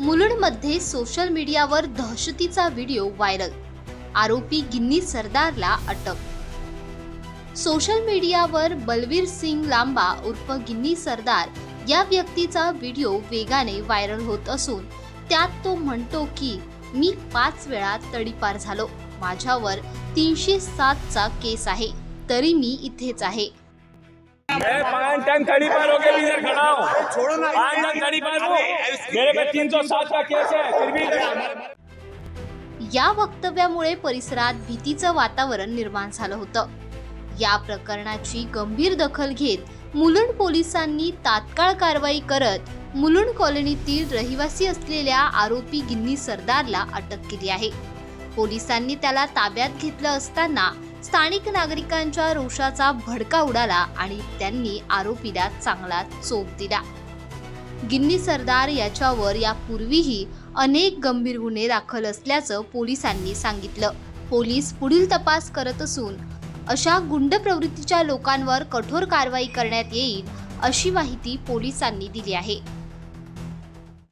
मुलुंडमध्ये social मीडियावर दहशतीचा video viral आरोपी गिन्नी सरदारला अटक. सोशल मीडियावर बलवीर सिंग लांबा उर्फ गिन्नी सरदार या व्यक्तीचा व्हिडिओ वेगाने व्हायरल होत असून त्यात तो म्हणतो की मी पाच वेळा तडीपार झालो. माझ्यावर तीनशे सातचा केस आहे. तरी मी इथेच आहे. मैं पाँच टन कड़ी पार हो गया इधर खड़ा हूँ। टन कड़ी पार हूँ। मेरे पे तीन सौ सात का केस है फिर भी या वक्तव्यामुळे परिसरात भीतीचं वातावरण निर्माण झालं होतं. या प्रकरणाची गंभीर दखल घेत मुलुंड पोलिसांनी तात्काळ कारवाई करत मुलुंड कॉलनीतील रहिवासी असलेल्या आरोपी गिन्नी सरदारला अटक केली आहे. पोलिसांनी त्याला ताब्यात घेतलं असताना स्थानिक नागरिकांच्या रोषाचा भडका उडाला आणि त्यांनी आरोपीला चांगला चोप दिला. गिन्नी सरदार याच्यावर यापूर्वीही अनेक गंभीर गुन्हे दाखल असल्याचं पोलिसांनी सांगितलं. पोलीस पुढील तपास करत असून अशा गुंड प्रवृत्तीच्या लोकांवर कठोर कारवाई करण्यात येईल अशी माहिती पोलिसांनी दिली आहे.